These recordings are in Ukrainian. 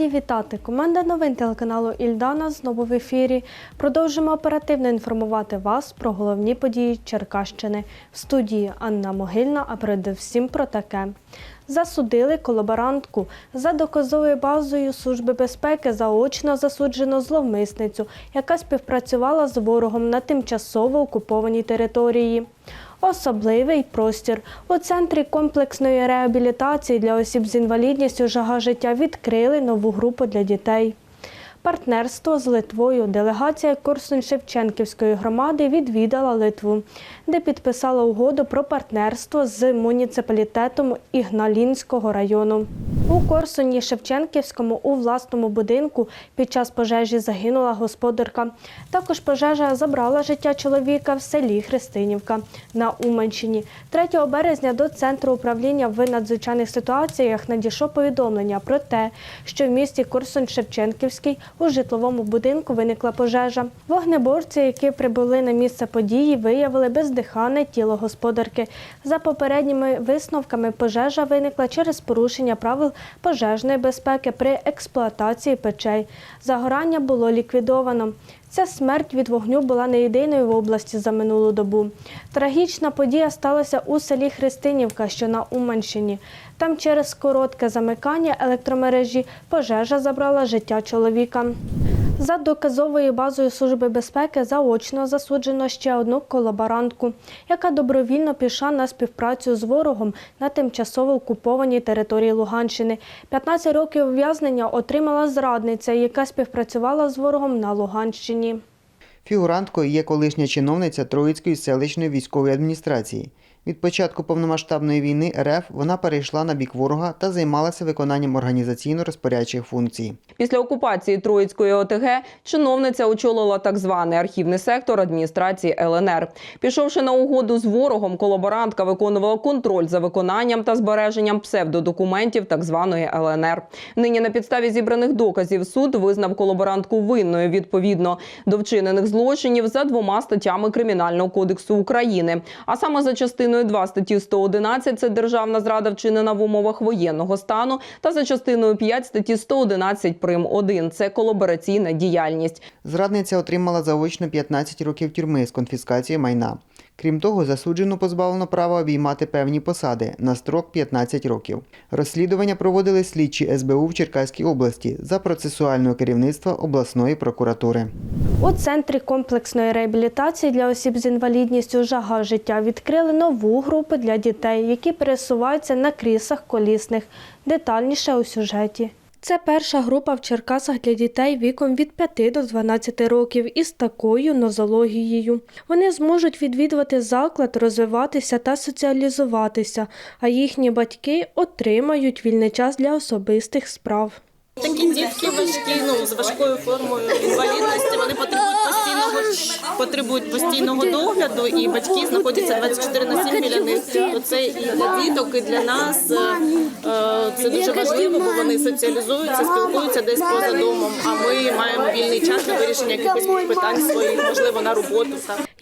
Раді вітати! Команда новин телеканалу Ільдана знову в ефірі. Продовжимо оперативно інформувати вас про головні події Черкащини. В студії Анна Могильна, а передусім про таке. Засудили колаборантку. За доказовою базою Служби безпеки заочно засуджено зловмисницю, яка співпрацювала з ворогом на тимчасово окупованій території. Особливий простір у центрі комплексної реабілітації для осіб з інвалідністю жага життя відкрили нову групу для дітей. Партнерство з Литвою делегація Корсунь-Шевченківської громади відвідала Литву, де підписала угоду про партнерство з муніципалітетом Ігналінського району. У Корсуні Шевченківському у власному будинку під час пожежі загинула господарка. Також пожежа забрала життя чоловіка в селі Христинівка на Уманщині. 3 березня до центру управління в надзвичайних ситуаціях надійшло повідомлення про те, що в місті Корсунь-Шевченківський у житловому будинку виникла пожежа. Вогнеборці, які прибули на місце події, виявили бездихане тіло господарки. За попередніми висновками, пожежа виникла через порушення правил пожежної безпеки при експлуатації печей. Загорання було ліквідовано. Ця смерть від вогню була не єдиною в області за минулу добу. Трагічна подія сталася у селі Христинівка, що на Уманщині. Там через коротке замикання електромережі пожежа забрала життя чоловіка. За доказовою базою Служби безпеки заочно засуджено ще одну колаборантку, яка добровільно пішла на співпрацю з ворогом на тимчасово окупованій території Луганщини. 15 років ув'язнення отримала зрадниця, яка співпрацювала з ворогом на Луганщині. Фігуранткою є колишня чиновниця Троїцької селищної військової адміністрації. Від початку повномасштабної війни РФ вона перейшла на бік ворога та займалася виконанням організаційно-розпорядчих функцій. Після окупації Троїцької ОТГ чиновниця очолила так званий архівний сектор адміністрації ЛНР. Пішовши на угоду з ворогом, колаборантка виконувала контроль за виконанням та збереженням псевдодокументів так званої ЛНР. Нині на підставі зібраних доказів суд визнав колаборантку винною відповідно до вчинених злочинів за двома статтями Кримінального кодексу України, а саме за частиною 2 статті 111 – це державна зрада вчинена в умовах воєнного стану, та за частиною 5 статті 111 прим. 1 – це колабораційна діяльність. Зрадниця отримала заочно 15 років тюрми з конфіскацією майна. Крім того, засуджену позбавлено права обіймати певні посади на строк 15 років. Розслідування проводили слідчі СБУ в Черкаській області за процесуального керівництва обласної прокуратури. У центрі комплексної реабілітації для осіб з інвалідністю жага життя відкрили нову групу для дітей, які пересуваються на крісах колісних. Детальніше у сюжеті. Це перша група в Черкасах для дітей віком від 5 до 12 років із такою нозологією. Вони зможуть відвідувати заклад, розвиватися та соціалізуватися, а їхні батьки отримають вільний час для особистих справ. Такі дітки важкі, ну з важкою формою інвалідності. Вони потребують постійного потребують постійного догляду, і батьки знаходяться 24 на 7 біля них. То це і для діток, і для нас е, це дуже важливо, бо вони соціалізуються, спілкуються десь поза домом. А ми маємо вільний час для вирішення якихось питань своїх, можливо, на роботу.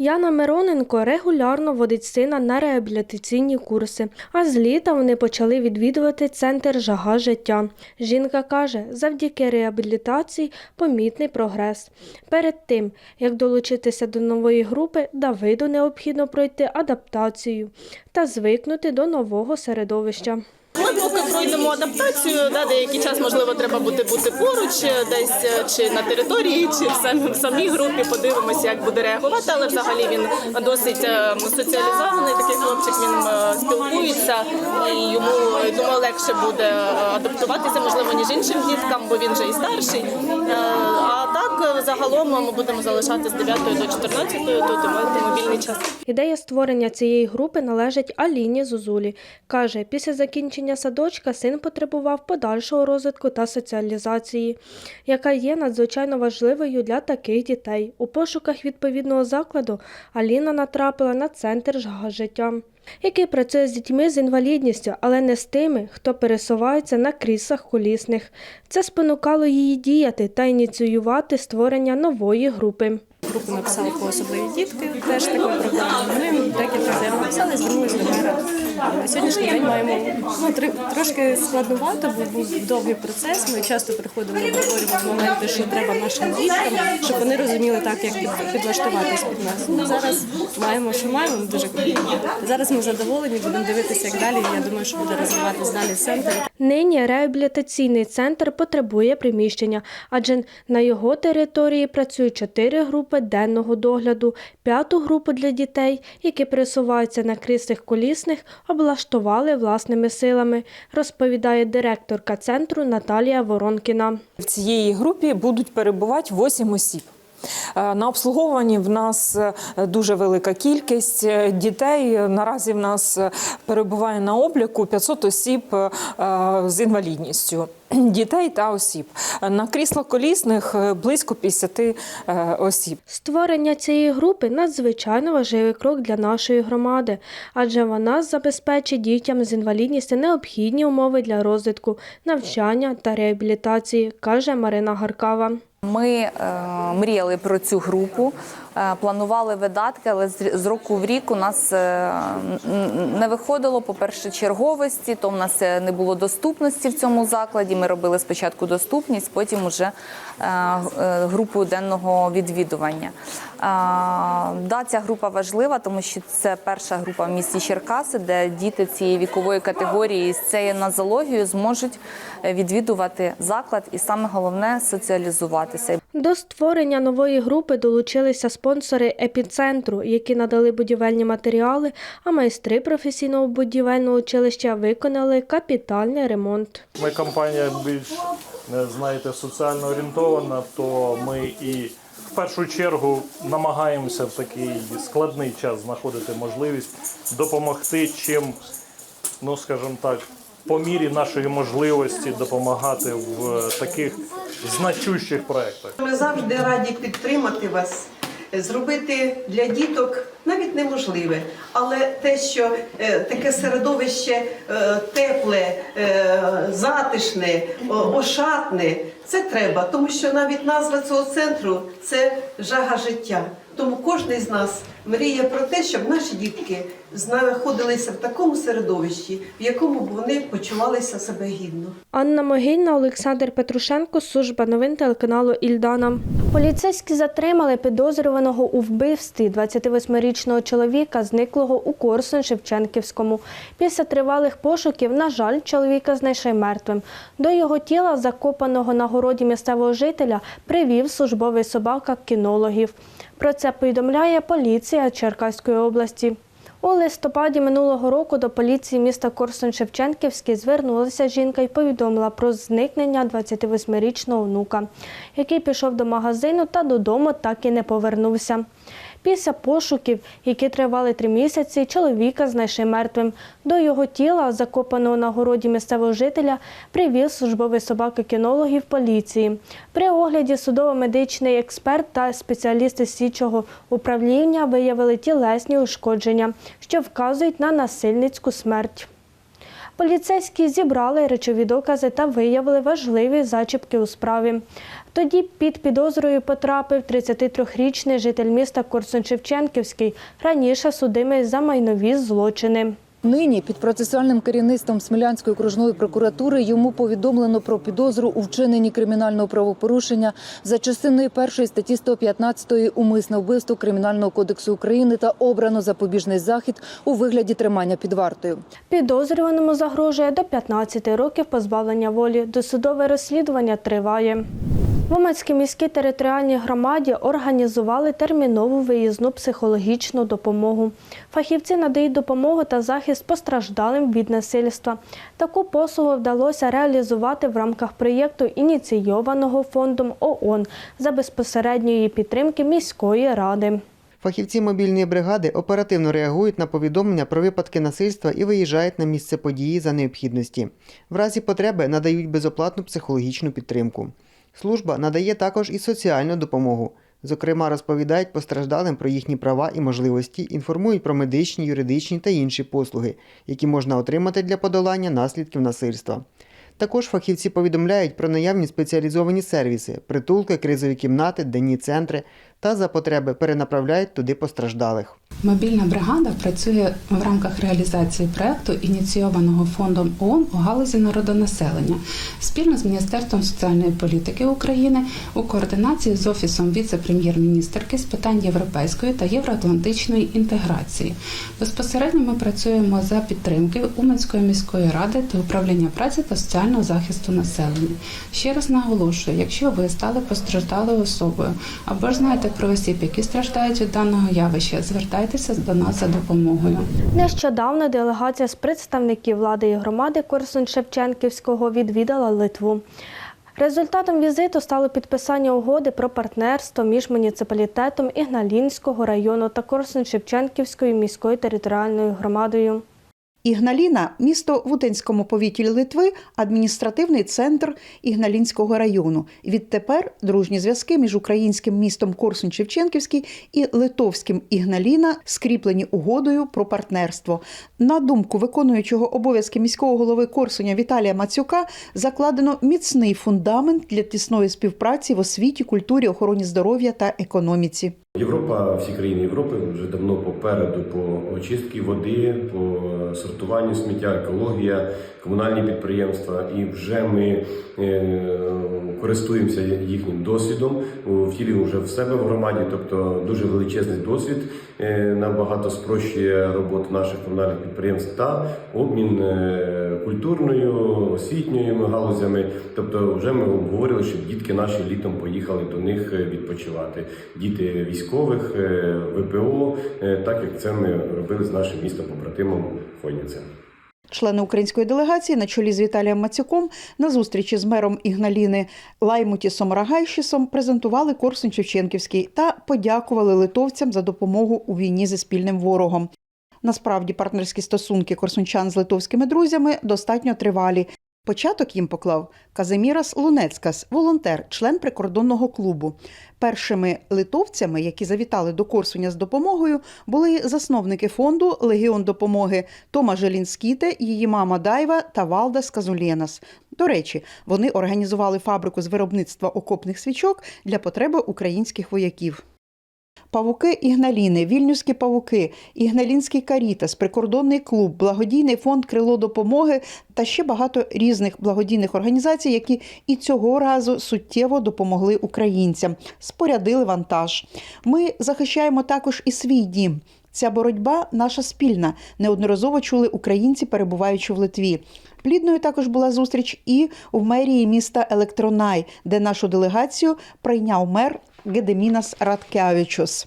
Яна Мироненко регулярно водить сина на реабілітаційні курси, а з літа вони почали відвідувати центр жага життя. Жінка каже, завдяки реабілітації помітний прогрес. Перед тим, як долучитися до нової групи, Давиду необхідно пройти адаптацію та звикнути до нового середовища. Пройдемо адаптацію, да, деякий час можливо треба буде бути поруч, е, десь е, чи на території, чи в самій, групі. Подивимося, як буде реагувати. Але взагалі він досить е, соціалізований. Такий хлопчик він спілкується і йому думаю, легше буде адаптуватися, можливо, ніж іншим діткам, бо він вже і старший. Загалом ми будемо залишати з 9 до 14 тут і матимемо вільний час. Ідея створення цієї групи належить Аліні Зозулі. Каже, після закінчення садочка син потребував подальшого розвитку та соціалізації, яка є надзвичайно важливою для таких дітей. У пошуках відповідного закладу Аліна натрапила на центр «Жага життя. Який працює з дітьми з інвалідністю, але не з тими, хто пересувається на кріслах колісних. Це спонукало її діяти та ініціювати створення нової групи. Групу написали по особливі дітки, теж така проблема. Ми декілька заяв написали, звернулися до мера. На сьогоднішній день маємо ну, тр- трошки складновато, бо був довгий процес. Ми часто приходили обговорювати моменти, що треба нашим діткам, щоб вони розуміли так, як підлаштуватись під нас. Ну, зараз маємо, що маємо, дуже. Зараз ми задоволені, будемо дивитися, як далі. Я думаю, що буде розвиватись далі центр. Нині реабілітаційний центр потребує приміщення, адже на його території працюють чотири групи денного догляду, п'яту групу для дітей, які пересуваються на кріслах колісних, облаштували власними силами, розповідає директорка центру Наталія Воронкіна. В цій групі будуть перебувати 8 осіб. Е, На обслуговуванні в нас е, дуже велика кількість е, дітей. Наразі в нас перебуває на обліку 500 осіб з інвалідністю. Дітей та осіб. На кріслах колісних е, близько 50 е, осіб. Створення цієї групи надзвичайно важливий крок для нашої громади, адже вона забезпечить дітям з інвалідністю необхідні умови для розвитку, навчання та реабілітації, каже Марина Гаркава. Ми е, мріяли про цю групу, планували видатки, але з, року в рік у нас е, не виходило, по-перше, черговості, то в нас е, не було доступності в цьому закладі. Ми робили спочатку доступність, потім уже е, е, групу денного відвідування. Е, да, ця група важлива, тому що це перша група в місті Черкаси, де діти цієї вікової категорії з цією нозологією зможуть е, відвідувати заклад і саме головне соціалізуватися. До створення нової групи долучилися спонсори епіцентру, які надали будівельні матеріали, а майстри професійного будівельного училища виконали капітальний ремонт. Ми компанія більш е, знаєте соціально орієнтована, то ми і в першу чергу намагаємося в такий складний час знаходити можливість допомогти чим, ну скажімо так, по мірі нашої можливості допомагати в таких значущих проєктах. Ми завжди раді підтримати вас, зробити для діток навіть неможливе, але те, що е, таке середовище е, тепле, е, затишне, ошатне, це треба, тому що навіть назва цього центру це жага життя. Тому кожен з нас мріє про те, щоб наші дітки знаходилися в такому середовищі, в якому б вони почувалися себе гідно. Анна Могильна, Олександр Петрушенко, служба новин телеканалу Ільдана. Поліцейські затримали підозрюваного у вбивстві 28-річного чоловіка, зниклого у Корсун Шевченківському. Після тривалих пошуків, на жаль, чоловіка знайшли мертвим. До його тіла, закопаного на городі місцевого жителя, привів службовий собака кінологів. Про це повідомляє поліція Черкаської області. У листопаді минулого року до поліції міста Корсун-Шевченківський звернулася жінка і повідомила про зникнення 28-річного внука, який пішов до магазину та додому так і не повернувся. Після пошуків, які тривали три місяці, чоловіка знайшли мертвим. До його тіла, закопаного на городі місцевого жителя, привіз службовий собака кінологів поліції. При огляді судово-медичний експерт та спеціалісти слідчого управління виявили тілесні ушкодження, що вказують на насильницьку смерть. Поліцейські зібрали речові докази та виявили важливі зачіпки у справі. Тоді під підозрою потрапив 33-річний житель міста Корсун-Шевченківський, раніше судимий за майнові злочини. Нині під процесуальним керівництвом Смілянської окружної прокуратури йому повідомлено про підозру у вчиненні кримінального правопорушення за частиною першої статті 115 умисне вбивство Кримінального кодексу України та обрано запобіжний захід у вигляді тримання під вартою. Підозрюваному загрожує до 15 років позбавлення волі. Досудове розслідування триває. В Уманській міській територіальній громаді організували термінову виїзну психологічну допомогу. Фахівці надають допомогу та захист постраждалим від насильства. Таку послугу вдалося реалізувати в рамках проєкту, ініційованого фондом ООН за безпосередньої підтримки міської ради. Фахівці мобільної бригади оперативно реагують на повідомлення про випадки насильства і виїжджають на місце події за необхідності. В разі потреби надають безоплатну психологічну підтримку. Служба надає також і соціальну допомогу. Зокрема, розповідають постраждалим про їхні права і можливості, інформують про медичні, юридичні та інші послуги, які можна отримати для подолання наслідків насильства. Також фахівці повідомляють про наявні спеціалізовані сервіси, притулки, кризові кімнати, денні центри, та за потреби перенаправляють туди постраждалих. Мобільна бригада працює в рамках реалізації проекту, ініційованого фондом ООН у галузі народонаселення спільно з Міністерством соціальної політики України у координації з офісом віце-прем'єр-міністерки з питань європейської та євроатлантичної інтеграції. Безпосередньо ми працюємо за підтримки Уманської міської ради та управління праці та соціального захисту населення. Ще раз наголошую, якщо ви стали постраждалою особою або ж знаєте про осіб, які страждають від даного явища, звертайтеся до нас за допомогою. Нещодавно делегація з представників влади і громади Корсунь-Шевченківського відвідала Литву. Результатом візиту стало підписання угоди про партнерство між муніципалітетом Ігналінського району та Корсунь-Шевченківською міською територіальною громадою. Ігналіна місто в Утинському повіті Литви, адміністративний центр Ігналінського району. Відтепер дружні зв'язки між українським містом Корсунь-Шевченківський і литовським Ігналіна скріплені угодою про партнерство. На думку виконуючого обов'язки міського голови Корсуня Віталія Мацюка, закладено міцний фундамент для тісної співпраці в освіті, культурі, охороні здоров'я та економіці. Європа, всі країни Європи вже давно попереду по очистці води, по сортуванню сміття, екологія, комунальні підприємства. І вже ми е, користуємося їхнім досвідом, втілюємо вже в себе в громаді, тобто дуже величезний досвід е, набагато спрощує роботу наших комунальних підприємств та обмін е, культурною, освітньою галузями. Тобто, вже ми обговорили, щоб дітки наші літом поїхали до них відпочивати. Діти військових, е, ВПО, е, так як це ми робили з нашим містом побратимом Фойніцем. Члени української делегації на чолі з Віталієм Мацюком на зустрічі з мером Ігналіни Лаймутісом Рагайшісом презентували Корсунь Шевченківський та подякували литовцям за допомогу у війні зі спільним ворогом. Насправді партнерські стосунки корсунчан з литовськими друзями достатньо тривалі. Початок їм поклав Казимірас Лунецькас, волонтер, член прикордонного клубу. Першими литовцями, які завітали до Корсуня з допомогою, були засновники фонду Легіон допомоги Тома Желінскіте, її мама Дайва та Валдас Казулєнас. До речі, вони організували фабрику з виробництва окопних свічок для потреби українських вояків. Павуки Ігналіни, Вільнюські павуки, Ігналінський Карітас, прикордонний клуб, благодійний фонд Крило допомоги та ще багато різних благодійних організацій, які і цього разу суттєво допомогли українцям, спорядили вантаж. Ми захищаємо також і свій дім. Ця боротьба наша спільна. Неодноразово чули українці, перебуваючи в Литві. Плідною також була зустріч і в мерії міста Електронай, де нашу делегацію прийняв мер Гедемінас Радкявічус.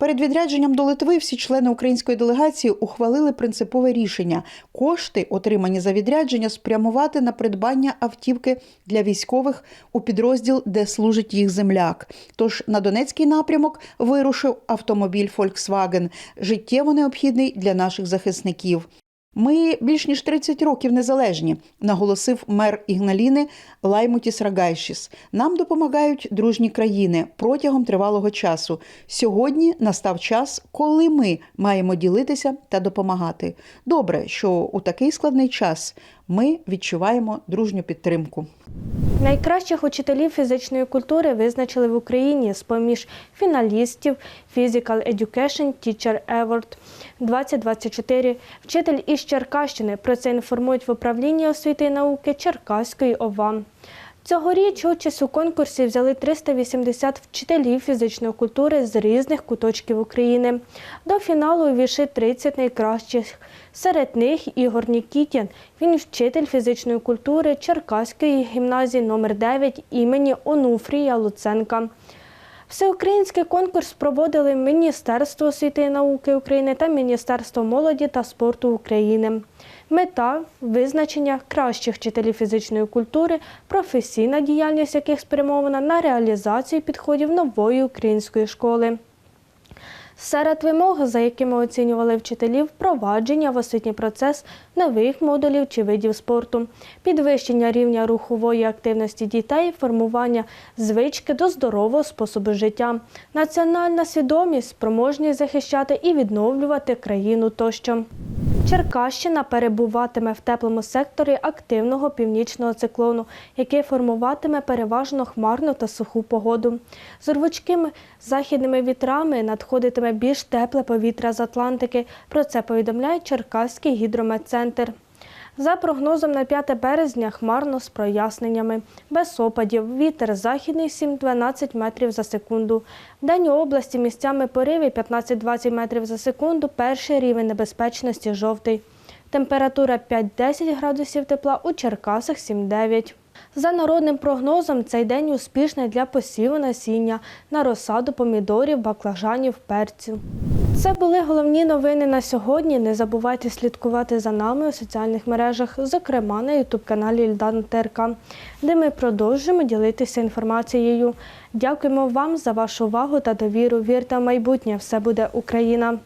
Перед відрядженням до Литви всі члени української делегації ухвалили принципове рішення кошти, отримані за відрядження, спрямувати на придбання автівки для військових у підрозділ, де служить їх земляк. Тож на Донецький напрямок вирушив автомобіль Volkswagen, життєво необхідний для наших захисників. Ми більш ніж 30 років незалежні, наголосив мер Ігналіни Лаймутіс Рагайшіс. Нам допомагають дружні країни протягом тривалого часу. Сьогодні настав час, коли ми маємо ділитися та допомагати. Добре, що у такий складний час ми відчуваємо дружню підтримку. Найкращих учителів фізичної культури визначили в Україні з поміж фіналістів Physical Education Teacher Award 2024. Вчитель із Черкащини. Про це інформують в управлінні освіти і науки Черкаської ОВА. Цьогоріч участь у конкурсі взяли 380 вчителів фізичної культури з різних куточків України. До фіналу увійшли 30 найкращих. Серед них Ігор Нікітін. Він вчитель фізичної культури Черкаської гімназії номер 9 імені Онуфрія Луценка. Всеукраїнський конкурс проводили Міністерство освіти і науки України та Міністерство молоді та спорту України. Мета визначення кращих вчителів фізичної культури, професійна діяльність яких спрямована на реалізацію підходів нової української школи. Серед вимог, за якими оцінювали вчителів, впровадження в освітній процес нових модулів чи видів спорту, підвищення рівня рухової активності дітей, формування звички до здорового способу життя, національна свідомість, спроможність захищати і відновлювати країну тощо. Черкащина перебуватиме в теплому секторі активного північного циклону, який формуватиме переважно хмарну та суху погоду. З рвучкими західними вітрами надходитиме більш тепле повітря з Атлантики. Про це повідомляє Черкаський гідрометцентр. За прогнозом на 5 березня хмарно з проясненнями. Без опадів. Вітер західний 7-12 метрів за секунду. В день у області місцями пориви 15-20 метрів за секунду. Перший рівень небезпечності жовтий. Температура 5-10 градусів тепла у Черкасах 7-9. За народним прогнозом, цей день успішний для посіву насіння на розсаду помідорів, баклажанів, перцю. Це були головні новини на сьогодні. Не забувайте слідкувати за нами у соціальних мережах, зокрема на ютуб-каналі Ільдан ТРК, де ми продовжуємо ділитися інформацією. Дякуємо вам за вашу увагу та довіру. Вірте в майбутнє, все буде Україна!